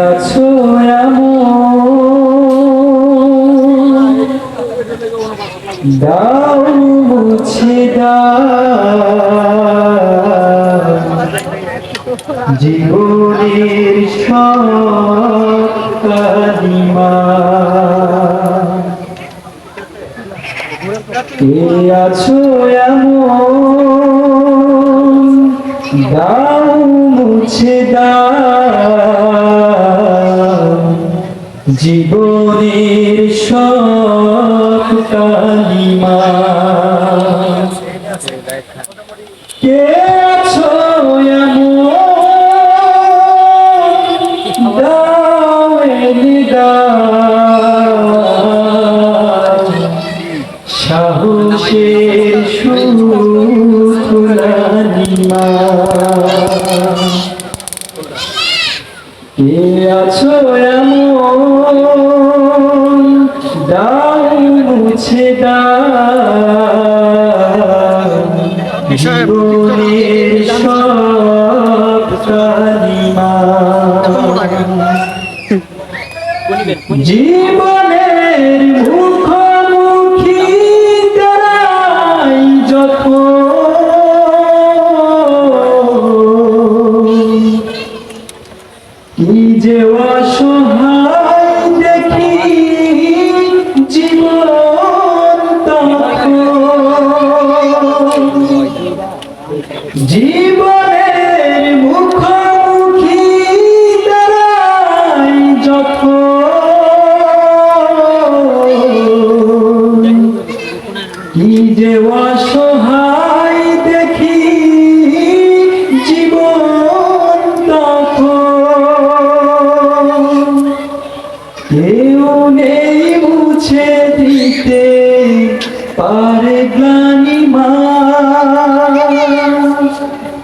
আছো দাও মুছে জীবনের কালিমা কে আছো এমন? দাও মুছে জীবনের সব কালিমা। কে আছো সাহসের সুখলানিমা কে আছো এমন? দাও মুছে দাও জীবনের সব কালিমা জীবনের জীবনের মুখোমুখি দাঁড়াই যখন। কি যে অসহায় দেখি জীবন তখন। কেউ নেই মুছে দিতে পারে গ্লানি মা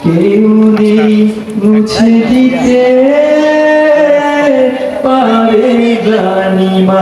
কেউ নেই মুছে দিতে পারে জানিমা